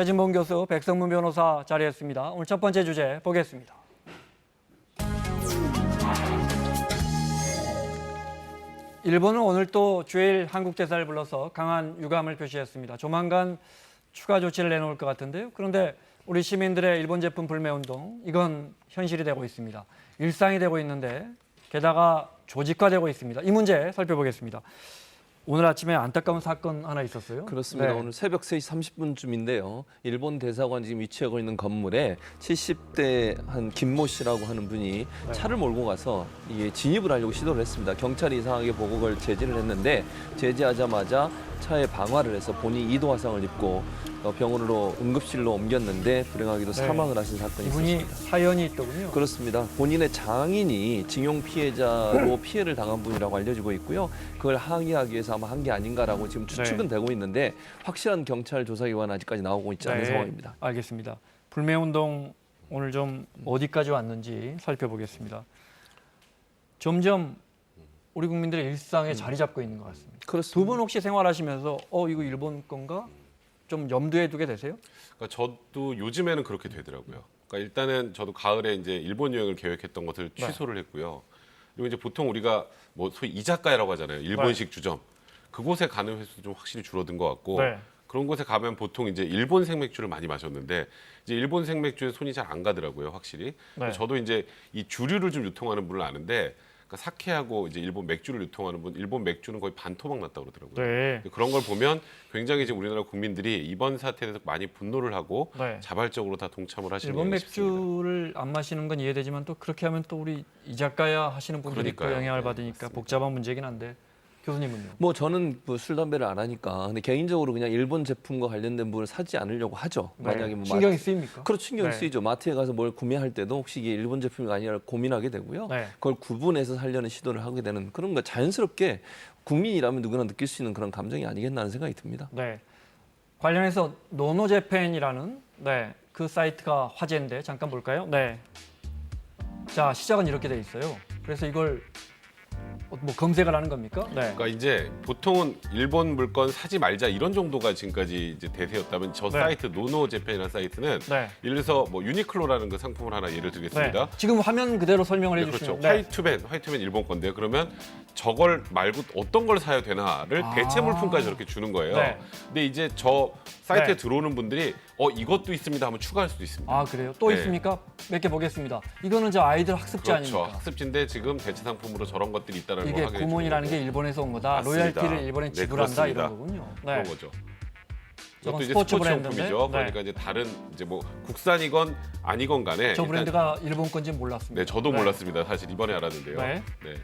최진봉 교수, 백성문 변호사 자리했습니다. 오늘 첫 번째 주제 보겠습니다. 일본은 오늘 또 주일 한국 대사를 불러서 강한 유감을 표시했습니다. 조만간 추가 조치를 내놓을 것 같은데요. 그런데 우리 시민들의 일본 제품 불매 운동 이건 현실이 되고 있습니다. 일상이 되고 있는데 게다가 조직화되고 있습니다. 이 문제 살펴보겠습니다. 오늘 아침에 안타까운 사건 하나 있었어요. 그렇습니다. 네. 오늘 새벽 3시 30분쯤인데요. 일본 대사관 지금 위치하고 있는 건물에 70대 한 김모 씨라고 하는 분이 네. 차를 몰고 가서 이게 진입을 하려고 시도를 했습니다. 경찰이 이상하게 보고 그걸 제지를 했는데 제지하자마자 차에 방화를 해서 본인 이도 화상을 입고 어, 병원으로 응급실로 옮겼는데 불행하게도 네. 사망을 하신 사건이 이분이 있었습니다. 사연이 있더군요. 그렇습니다. 본인의 장인이 징용 피해자로 피해를 당한 분이라고 알려지고 있고요. 그걸 항의하기 위해서 아마 한 게 아닌가라고 지금 추측은 되고 있는데 확실한 경찰 조사 결과는 아직까지 나오고 있지 않은 네, 상황입니다. 알겠습니다. 불매 운동 오늘 좀 어디까지 왔는지 살펴보겠습니다. 점점 우리 국민들의 일상에 자리 잡고 있는 것 같습니다. 두 그렇습니다. 분 혹시 생활하시면서 어 이거 일본 건가 좀 염두에 두게 되세요? 그러니까 저도 요즘에는 그렇게 되더라고요. 그러니까 일단은 저도 가을에 이제 일본 여행을 계획했던 것을 네. 취소를 했고요. 그리고 이제 보통 우리가 뭐 소위 이자카야라고 하잖아요. 일본식 주점. 그곳에 가는 횟수도 좀 확실히 줄어든 것 같고 네. 그런 곳에 가면 보통 이제 일본 생맥주를 많이 마셨는데 이제 일본 생맥주에 손이 잘 안 가더라고요, 확실히. 네. 저도 이제 이 주류를 좀 유통하는 분을 아는데 그러니까 사케하고 이제 일본 맥주를 유통하는 분, 일본 맥주는 거의 반토막 났다 고 그러더라고요. 네. 그런 걸 보면 굉장히 이제 우리나라 국민들이 이번 사태에 대해서 많이 분노를 하고 네. 자발적으로 다 동참을 하시는 일본 싶습니다. 맥주를 안 마시는 건 이해되지만 또 그렇게 하면 또 우리 이자카야 하시는 분들이 또 그러니까요. 영향을 네, 받으니까 맞습니다. 복잡한 문제긴 한데 교수님은요? 뭐 저는 뭐술 담배를 안 하니까 근데 개인적으로 그냥 일본 제품과 관련된 부분을 사지 않으려고 하죠. 만약에 뭐 네. 신경이 마- 쓰입니까? 그렇죠 신경 네. 쓰이죠. 마트에 가서 뭘 구매할 때도 혹시 이게 일본 제품이 아니라 고민하게 되고요. 네. 그걸 구분해서 살려는 시도를 하게 되는 그런 거 자연스럽게 국민이라면 누구나 느낄 수 있는 그런 감정이 아니겠나 하는 생각이 듭니다. 네. 관련해서 노노재팬이라는 네, 그 사이트가 화제인데 잠깐 볼까요? 네. 자, 시작은 이렇게 돼 있어요. 그래서 이걸 어, 뭐 검색을 하는 겁니까? 네. 그러니까 이제 보통은 일본 물건 사지 말자 이런 정도가 지금까지 이제 대세였다면 저 네. 사이트 노노 재팬이라는 사이트는 네. 예를 들어서 뭐 유니클로라는 그 상품을 하나 예를 들겠습니다. 네. 지금 화면 그대로 설명을 네, 해주시면 그렇죠. 화이트벤, 화이트벤 일본 건데요. 그러면 저걸 말고 어떤 걸 사야 되나를 아. 대체 물품까지 저렇게 주는 거예요. 네. 근데 이제 저 사이트에 네. 들어오는 분들이 어 이것도 있습니다 하면 추가할 수도 있습니다. 아 그래요? 또 네. 있습니까? 몇 개 보겠습니다. 이거는 저 아이들 학습지 그렇죠. 아닙니까? 학습지인데 지금 대체 상품으로 저런 것들이 있다는 걸 이게 하게 구몬이라는 게 일본에서 온 거다. 맞습니다. 로열티를 일본에 네, 지불한다 그렇습니다. 이런 거군요. 네. 그런 거죠. 저건 이것도 이제 스포츠 스포츠 브랜드인데? 용품이죠. 네. 그러니까 이제 다른 이제 뭐 국산이건 아니건 간에 저 일단- 브랜드가 일본 건지 몰랐습니다. 네 저도 네. 몰랐습니다. 사실 이번에 알았는데요. 네. 네.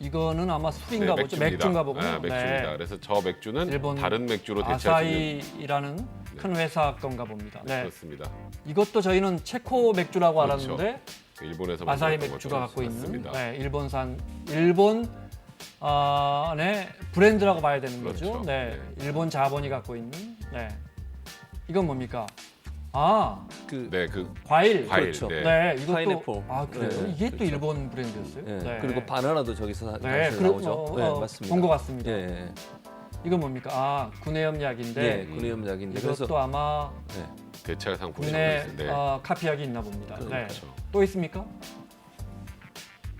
이거는 아마 술인가 보죠. 맥주인가 보군요. 아, 맥주입니다. 네. 그래서 저 맥주는 일본 다른 맥주로 대체할 수 있는 아사히라는 큰 회사 건가 봅니다. 네, 네. 그렇습니다. 이것도 저희는 체코 맥주라고 그렇죠. 알았는데 일본에서 아사히 만들었던 맥주가 것도 갖고 있는 맞습니다. 네, 일본산 일본 아, 네, 브랜드라고 봐야 되는 거죠. 그렇죠. 네, 네. 일본 자본이 갖고 있는. 네. 이건 뭡니까? 아, 그 네, 그 과일. 과일. 그렇죠. 네. 네, 이것도 파인애플. 아 그래요? 네, 이게 또 그렇죠. 일본 브랜드였어요? 예, 네. 그리고 바나나도 저기서 사- 네, 사실 그러- 나오죠. 어, 네, 어, 맞습니다. 본것 같습니다. 예, 예. 이건 뭡니까? 아, 구내염 약인데 예, 구내염약인데 이것도 그래서 아마 네. 대체 국내 있는데 어, 카피약이 있나 봅니다. 네. 그렇죠. 또 있습니까?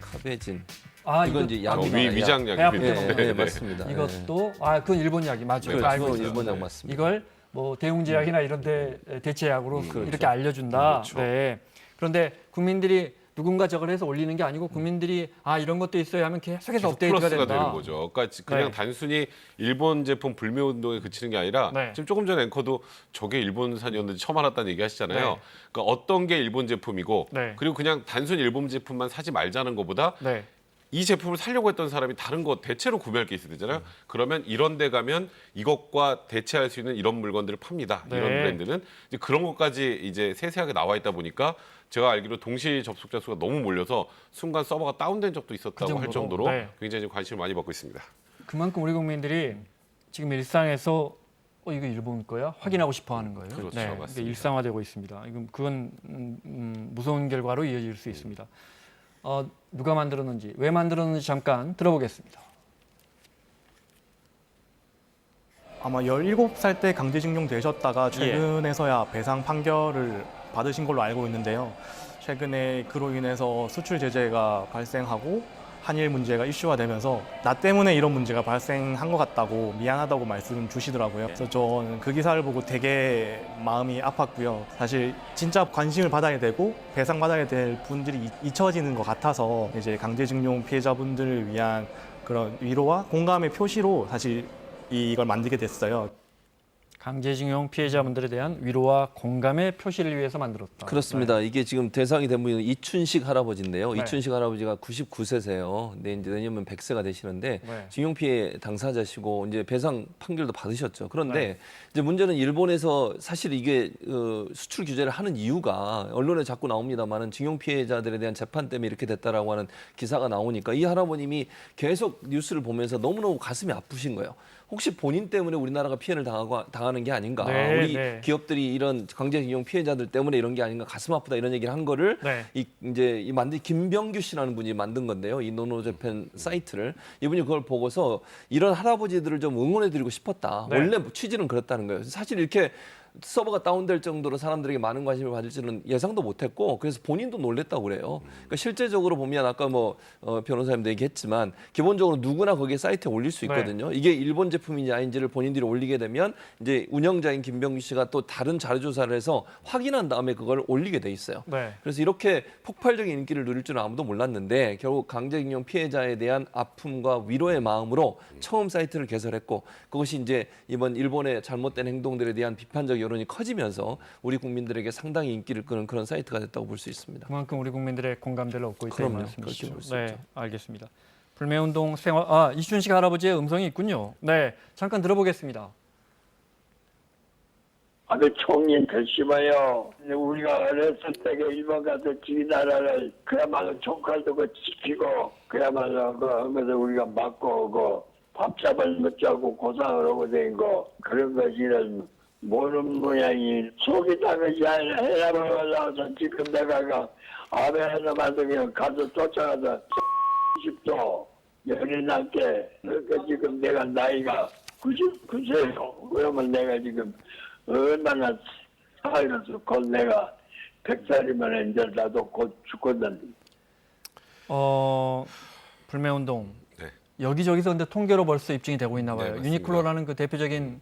카베진 아, 이건 이제 어. 위, 약. 배 아프게 예, 먹는 예, 네, 맞습니다. 이것도 아, 그건 일본 약이 맞죠. 네, 알고 그렇죠. 있어요. 일본 약 네. 맞습니다. 이걸 뭐 대웅제약이나 이런 데 대체약으로 음, 이렇게 그렇죠. 알려준다. 그렇죠. 네. 그런데 국민들이 누군가 저걸 해서 올리는 게 아니고 국민들이 아 이런 것도 있어요 하면 계속해서 계속 업데이트가 플러스가 된다. 되는 거죠. 그러니까 그냥 네. 단순히 일본 제품 불매 운동에 그치는 게 아니라 네. 지금 조금 전에 앵커도 저게 일본산이었는지 처음 알았다는 얘기 하시잖아요. 네. 그러니까 어떤 게 일본 제품이고 네. 그리고 그냥 단순 일본 제품만 사지 말자는 것보다 네. 이 제품을 사려고 했던 사람이 다른 거 대체로 구매할 게 있어야 되잖아요. 그러면 이런 데 가면 이것과 대체할 수 있는 이런 물건들을 팝니다. 네. 이런 브랜드는 이제 그런 것까지 이제 세세하게 나와 있다 보니까 제가 알기로 동시 접속자 수가 너무 몰려서 순간 서버가 다운된 적도 있었다고 할그 정도로? 정도로 네. 굉장히 지금 관심을 많이 받고 있습니다. 그만큼 우리 국민들이 지금 일상에서 어 이거 일본 거야 확인하고 싶어 하는 거예요. 그렇죠, 네, 맞습니다. 이게 일상화되고 있습니다. 이건 그건 음, 음, 무서운 결과로 이어질 수 있습니다. 어, 누가 만들었는지 왜 만들었는지 잠깐 들어보겠습니다. 아마 17살 때 강제징용 되셨다가 최근에서야 배상 판결을 받으신 걸로 알고 있는데요. 최근에 그로 인해서 수출 제재가 발생하고 한일 문제가 이슈가 되면서 나 때문에 이런 문제가 발생한 것 같다고 미안하다고 말씀 주시더라고요. 그래서 저는 그 기사를 보고 되게 마음이 아팠고요. 사실 진짜 관심을 받아야 되고 배상 받아야 될 분들이 잊- 잊혀지는 것 같아서 이제 강제징용 피해자분들을 위한 그런 위로와 공감의 표시로 사실 이걸 만들게 됐어요. 강제징용 피해자분들에 대한 위로와 공감의 표시를 위해서 만들었다. 그렇습니다. 이게 지금 대상이 된 분이 이춘식 할아버지인데요. 네. 이춘식 할아버지가 99세세요. 네, 이제 내년면 100세가 되시는데 네. 징용 피해 당사자시고 이제 배상 판결도 받으셨죠. 그런데 네. 이제 문제는 일본에서 사실 이게 어, 수출 규제를 하는 이유가 언론에 자꾸 나옵니다만은 징용 피해자들에 대한 재판 때문에 이렇게 됐다라고 하는 기사가 나오니까 이 할아버님이 계속 뉴스를 보면서 너무너무 가슴이 아프신 거예요. 혹시 본인 때문에 우리나라가 피해를 당하고 당하 는 게 아닌가? 네, 우리 네. 기업들이 이런 강제징용 피해자들 때문에 이런 게 아닌가 가슴 아프다 이런 얘기를 한 거를 네. 이 이제 이 만든 김병규 씨라는 분이 만든 건데요. 이 노노재팬 사이트를 이분이 그걸 보고서 이런 할아버지들을 좀 응원해 드리고 싶었다. 네. 원래 취지는 그렇다는 거예요. 사실 이렇게 서버가 다운될 정도로 사람들에게 많은 관심을 받을 줄은 예상도 못했고 그래서 본인도 놀랬다고 그래요. 그러니까 실제적으로 보면 아까 뭐 어, 변호사님도 얘기했지만 기본적으로 누구나 거기에 사이트에 올릴 수 네. 있거든요. 이게 일본 제품인지 아닌지를 본인들이 올리게 되면 이제 운영자인 김병규 씨가 또 다른 자료 조사를 해서 확인한 다음에 그걸 올리게 돼 있어요. 네. 그래서 이렇게 폭발적인 인기를 누릴 줄은 아무도 몰랐는데 결국 강제징용 피해자에 대한 아픔과 위로의 마음으로 처음 사이트를 개설했고 그것이 이제 이번 일본의 잘못된 행동들에 대한 비판적 여론이 커지면서 우리 국민들에게 상당히 인기를 끄는 그런 사이트가 됐다고 볼 수 있습니다. 그만큼 우리 국민들의 공감대를 얻고 있다는. 말씀이시죠. 네. 알겠습니다. 불매운동 생활 아 이춘식 할아버지의 음성이 있군요. 네, 잠깐 들어보겠습니다. 아주 총리 결심하여 우리가 어렸을 때에 일본 가서 지 나라를 그야말로 총칼 들고 지키고 그야말로 그 하면서 우리가 맞고 오고 밥잡을 못 자고 고상을 하고 다니고 그런 것이는 모르는 모양이 속이 다그지 해라고 올라와서 지금 내가 그 아베 하나 만들면 가서 쫓아가서 10도 열이 날게 그러니까 지금 내가 나이가 99세요 그러면 내가 지금 얼마나 살아서 곧 내가 100살이면 이제 나도 곧 죽거든 어, 불매운동 네. 여기저기서 근데 통계로 벌써 입증이 되고 있나 봐요. 네. 유니클로라는 그 대표적인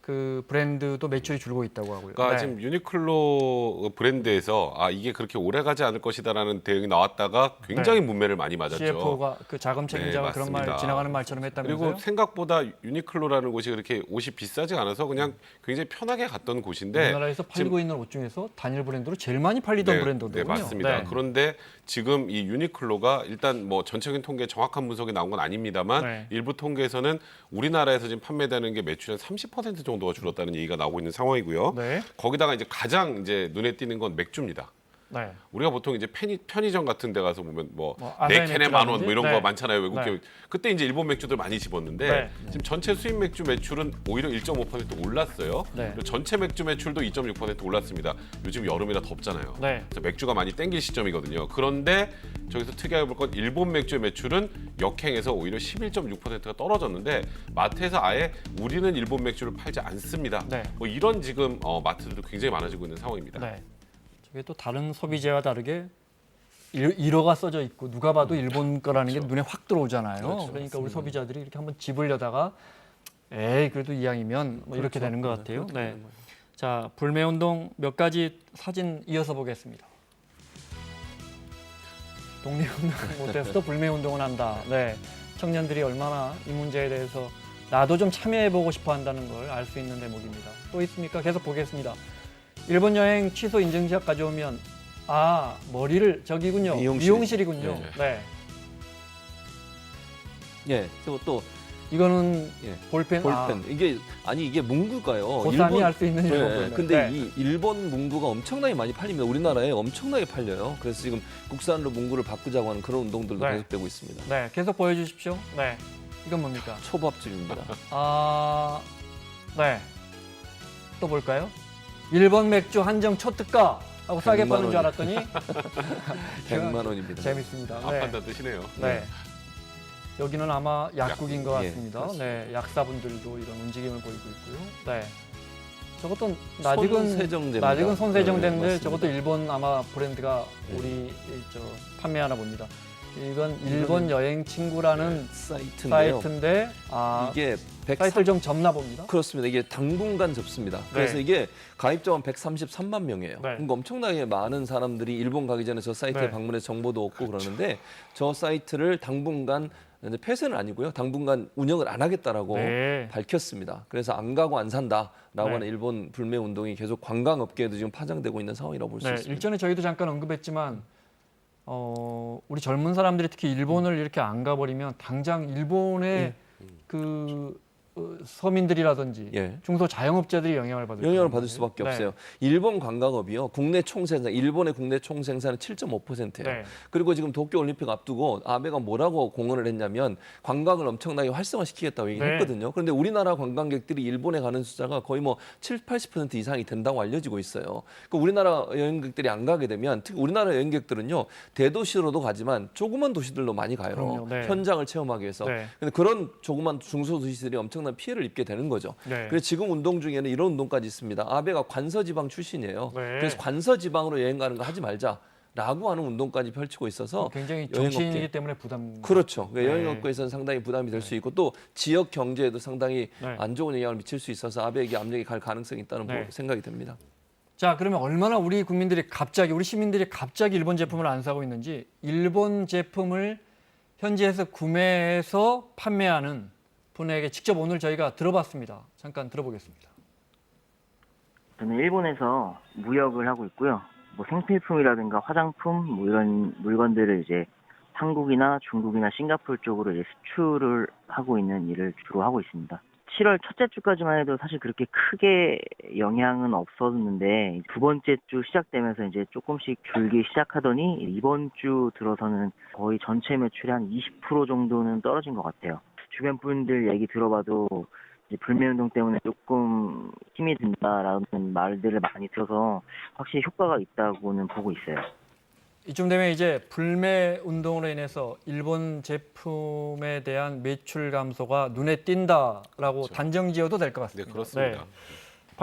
그 브랜드도 매출이 줄고 있다고 하고요. 그러니까 네. 지금 유니클로 브랜드에서 아 이게 그렇게 오래 가지 않을 것이다라는 대응이 나왔다가 굉장히 문매를 많이 맞았죠. CFO가 그 자금 책임자가 네, 그런 말. 지나가는 말처럼 했다면서요? 그리고 생각보다 유니클로라는 곳이 그렇게 옷이 비싸지 않아서 그냥 굉장히 편하게 갔던 곳인데 우리나라에서 팔리고 있는 옷 중에서 단일 브랜드로 제일 많이 팔리던 네, 브랜드거든요. 네, 맞습니다. 네. 그런데 지금 이 유니클로가 일단 뭐 전체적인 통계 정확한 분석이 나온 건 아닙니다만 네. 일부 통계에서는 우리나라에서 지금 판매되는 게 매출의 30% 정도 가 줄었다는 얘기가 나오고 있는 상황이고요. 네. 거기다가 이제 가장 이제 눈에 띄는 건 맥주입니다. 네. 우리가 보통 이제 편의, 편의점 같은 데 가서 보면 뭐 뭐 네 캔에 만 원 뭐 이런 맥주라든지? 거 네. 많잖아요 외국 네. 기업 그때 이제 일본 맥주들 많이 집었는데 네. 지금 전체 수입 맥주 매출은 오히려 1.5% 올랐어요. 네. 그리고 전체 맥주 매출도 2.6% 올랐습니다. 요즘 여름이라 덥잖아요. 네. 그래서 맥주가 많이 땡길 시점이거든요. 그런데 저기서 특이하게 볼 건 일본 맥주의 매출은 역행해서 오히려 11.6%가 떨어졌는데 마트에서 아예 우리는 일본 맥주를 팔지 않습니다. 네. 뭐 이런 지금 어, 마트들도 굉장히 많아지고 있는 상황입니다. 네. 저게 또 다른 소비재와 다르게 일- 일어가 써져 있고 누가 봐도 일본 거라는 게 눈에 확 들어오잖아요. 그렇죠. 그러니까 우리 소비자들이 이렇게 한번 집으려다가 에이 그래도 이왕이면 뭐 이렇게 그렇죠. 되는 것 같아요. 네. 되는 거예요. 자 불매 운동 몇 가지 사진 이어서 보겠습니다. 독립 운동 못해서도 불매 운동을 한다. 네. 청년들이 얼마나 이 문제에 대해서 나도 좀 참여해 보고 싶어 한다는 걸 알 수 있는 대목입니다. 또 있습니까? 계속 보겠습니다. 일본 여행 취소 인증샷 가져오면 아 머리를 저기군요 미용실. 미용실 이군요. 네. 네. 예, 그리고 또 이거는 예, 볼펜. 볼펜 이게 아니 이게 문구가요. 아, 고3이 할 수 있는 일본 네, 볼펜. 근데 네. 이 일본 문구가 엄청나게 많이 팔립니다. 우리나라에 엄청나게 팔려요. 그래서 지금 국산으로 문구를 바꾸자고 하는 그런 운동들도 네. 계속되고 있습니다. 네, 계속 보여주십시오. 네, 이건 뭡니까? 초밥집입니다. 아, 네. 또 볼까요? 일본 맥주 한정 초특가 하고 싸게 100만 파는 줄 원이. 알았더니 100만 원입니다. 재밌습니다. 안 네. 판다 뜻이네요. 네. 여기는 아마 약국인 것 예, 같습니다. 네, 약사분들도 이런 움직임을 보이고 있고요. 네. 저것도 손세정제입니다. 낯익은 손세정제인데 네, 저것도 맞습니다. 일본 아마 브랜드가 네. 우리 이저 판매하나 봅니다. 이건 일본 여행 친구라는 사이트인데요. 사이트인데 아 이게 103 사이트를 좀 접나 봅니다. 그렇습니다. 이게 당분간 접습니다. 그래서 네. 이게 가입자만 133만 명이에요. 네. 그러니까 엄청나게 많은 사람들이 일본 가기 전에 저 사이트에 네. 방문해서 정보도 얻고 그러는데 저 사이트를 당분간 이제 폐쇄는 아니고요. 당분간 운영을 안 하겠다라고 네. 밝혔습니다. 그래서 안 가고 안 산다라고 네. 하는 일본 불매 운동이 계속 관광업계에도 지금 파장되고 있는 상황이라고 볼수 네, 있습니다. 일전에 저희도 잠깐 언급했지만 어, 우리 젊은 사람들이 특히 일본을 이렇게 안 가버리면 당장 일본의 그 어, 서민들이라든지 예. 중소 자영업자들이 영향을 받을 영향을. 받을 수밖에 네. 없어요. 일본 관광업이요. 국내 총생산, 일본의 국내 총생산은 7.5%예요. 네. 그리고 지금 도쿄 올림픽 앞두고 아베가 뭐라고 공언을 했냐면 관광을 엄청나게 활성화시키겠다고 얘기를 네. 했거든요. 그런데 우리나라 관광객들이 일본에 가는 숫자가 거의 뭐 7, 80% 이상이 된다고 알려지고 있어요. 그 우리나라 여행객들이 안 가게 되면 특히 우리나라 여행객들은요. 대도시로도 가지만 조그만 도시들로 많이 가요. 그럼요. 네. 현장을 체험하기 위해서. 네. 근데 그런 조그만 중소도시들이 엄청 난 피해를 입게 되는 거죠. 네. 그래서 지금 운동 중에는 이런 운동까지 있습니다. 아베가 관서지방 출신이에요. 네. 그래서 관서지방으로 여행 가는 거 하지 말자 라고 하는 운동까지 펼치고 있어서 굉장히 여행업계. 정치인이기 때문에 부담. 그렇죠. 그러니까 네. 여행업계에서는 상당히 부담이 될수 있고 또 지역 경제에도 상당히 네. 안 좋은 영향을 미칠 수 있어서 아베에게 압력이 갈 가능성이 있다는 네. 생각이 듭니다. 자, 그러면 얼마나 우리 국민들이 갑자기 우리 시민들이 갑자기 일본 제품을 안 사고 있는지 일본 제품을 현지에서 구매해서 판매하는 분에게 직접 오늘 저희가 들어봤습니다. 잠깐 들어보겠습니다. 저는 일본에서 무역을 하고 있고요. 뭐 생필품이라든가 화장품 뭐 이런 물건들을 이제 한국이나 중국이나 싱가포르 쪽으로 이제 수출을 하고 있는 일을 주로 하고 있습니다. 7월 첫째 주까지만 해도 사실 그렇게 크게 영향은 없었는데 두 번째 주 시작되면서 이제 조금씩 줄기 시작하더니 이번 주 들어서는 거의 전체 매출의 한 20% 정도는 떨어진 것 같아요. 주변 분들 얘기 들어봐도 이제 불매운동 때문에 조금 힘이 든다라는 말들을 많이 들어서 확실히 효과가 있다고는 보고 있어요. 이쯤 되면 이제 불매 운동으로 인해서 일본 제품에 대한 매출 감소가 눈에 띈다라고 단정지어도 될것 네, 같습니다. 그렇습니다.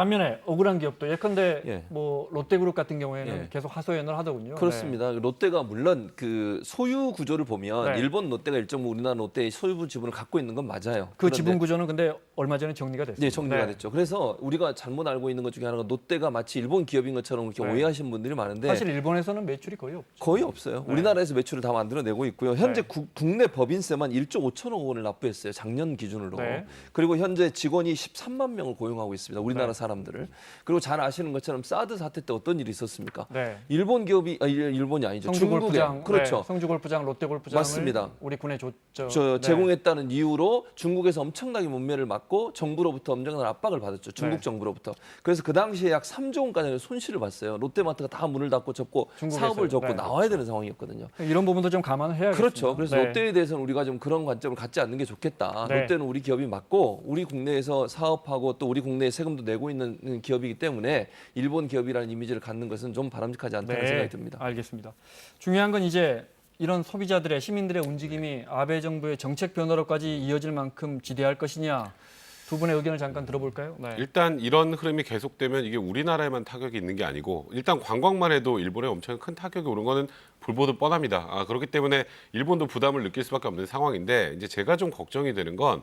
반면에 억울한 기업도 예컨대 예. 뭐 롯데그룹 같은 경우에는 예. 계속 하소연을 하더군요. 그렇습니다. 롯데가 물론 그 소유 구조를 보면 네. 일본 롯데가 일정 부분 우리나라 롯데의 소유 지분을 갖고 있는 건 맞아요. 그 지분 구조는 근데 얼마 전에 정리가 됐습니다. 네, 정리가 네. 됐죠. 그래서 우리가 잘못 알고 있는 것 중에 하나가 롯데가 마치 일본 기업인 것처럼 그렇게 네. 오해하시는 분들이 많은데 사실 일본에서는 매출이 거의 없죠. 거의 없어요. 네. 우리나라에서 매출을 다 만들어내고 있고요. 현재 네. 국- 국내 법인세만 1조 5천억 원을 납부했어요. 작년 기준으로. 네. 그리고 현재 직원이 13만 명을 고용하고 있습니다. 우리나라 네. 사람들을. 그리고 잘 아시는 것처럼 사드 사태 때 어떤 일이 있었습니까? 네. 일본 기업이 아, 일- 일본이 아니죠. 성주 중국에 골프장, 그렇죠. 네, 성주 골프장, 롯데 골프장을 맞습니다. 우리 군에 줬죠. 저 네. 제공했다는 이유로 중국에서 엄청나게 문매를 맞고 정부로부터 엄청난 압박을 받았죠. 중국 네. 정부로부터. 그래서 그 당시에 약 3조 원가량의 손실을 봤어요. 롯데마트가 다 문을 닫고 접고 중국에서요. 사업을 접고 네. 나와야 되는 상황이었거든요. 이런 부분도 좀 감안을 해야겠습니다. 그렇죠. 그래서 네. 롯데에 대해서는 우리가 좀 그런 관점을 갖지 않는 게 좋겠다. 네. 롯데는 우리 기업이 맞고 우리 국내에서 사업하고 또 우리 국내에 세금도 내고 있는 기업이기 때문에 일본 기업이라는 이미지를 갖는 것은 좀 바람직하지 않다는 생각이 듭니다. 네. 알겠습니다. 중요한 건 이제 이런 소비자들의 시민들의 움직임이 아베 정부의 정책 변화로까지 이어질 만큼 지대할 것이냐 두 분의 의견을 잠깐 들어볼까요? 네. 일단 이런 흐름이 계속되면 이게 우리나라에만 타격이 있는 게 아니고 일단 관광만 해도 일본에 엄청 큰 타격이 오는 거는 불보듯 뻔합니다. 아, 그렇기 때문에 일본도 부담을 느낄 수밖에 없는 상황인데 이제 제가 좀 걱정이 되는 건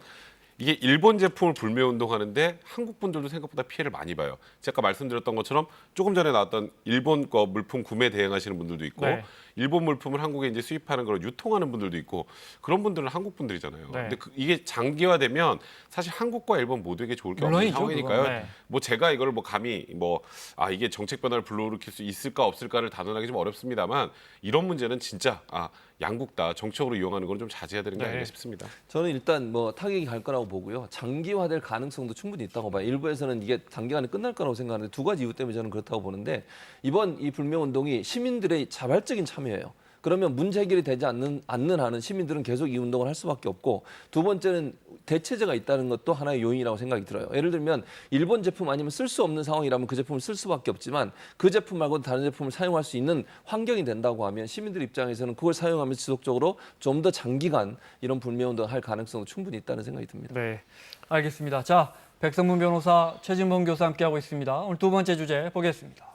이게 일본 제품을 불매 운동하는데 한국 분들도 생각보다 피해를 많이 봐요. 제가 말씀드렸던 것처럼 조금 전에 나왔던 일본 거 물품 구매 대행하시는 분들도 있고 네. 일본 물품을 한국에 이제 수입하는 걸 유통하는 분들도 있고 그런 분들은 한국 분들이잖아요. 네. 근데 그- 이게 장기화되면 사실 한국과 일본 모두에게 좋을 게 없는 물론이죠, 상황이니까요. 그건. 네. 뭐 제가 이걸 뭐 감히 뭐 아 이게 정책 변화를 불러일으킬 수 있을까 없을까를 단언하기 좀 어렵습니다만 이런 문제는 진짜 아 양국 다 정책으로 이용하는 건 좀 자제해야 되는 게 네. 아닌가 싶습니다. 저는 일단 뭐 타격이 갈 거라고 보고요. 장기화될 가능성도 충분히 있다고 봐요. 일부에서는 이게 단기간에 끝날 거라고 생각하는데 두 가지 이유 때문에 저는 그렇다고 보는데 이번 이 불매 운동이 시민들의 자발적인 참여 예요. 그러면 문제 해결이 되지 않는 않는 한은 시민들은 계속 이 운동을 할 수밖에 없고 두 번째는 대체제가 있다는 것도 하나의 요인이라고 생각이 들어요. 예를 들면 일본 제품 아니면 쓸 수 없는 상황이라면 그 제품을 쓸 수밖에 없지만 그 제품 말고 다른 제품을 사용할 수 있는 환경이 된다고 하면 시민들 입장에서는 그걸 사용하면서 지속적으로 좀 더 장기간 이런 불매 운동을 할 가능성도 충분히 있다는 생각이 듭니다. 네, 알겠습니다. 자, 백성문 변호사, 최진봉 교수 함께하고 있습니다. 오늘 두 번째 주제 보겠습니다.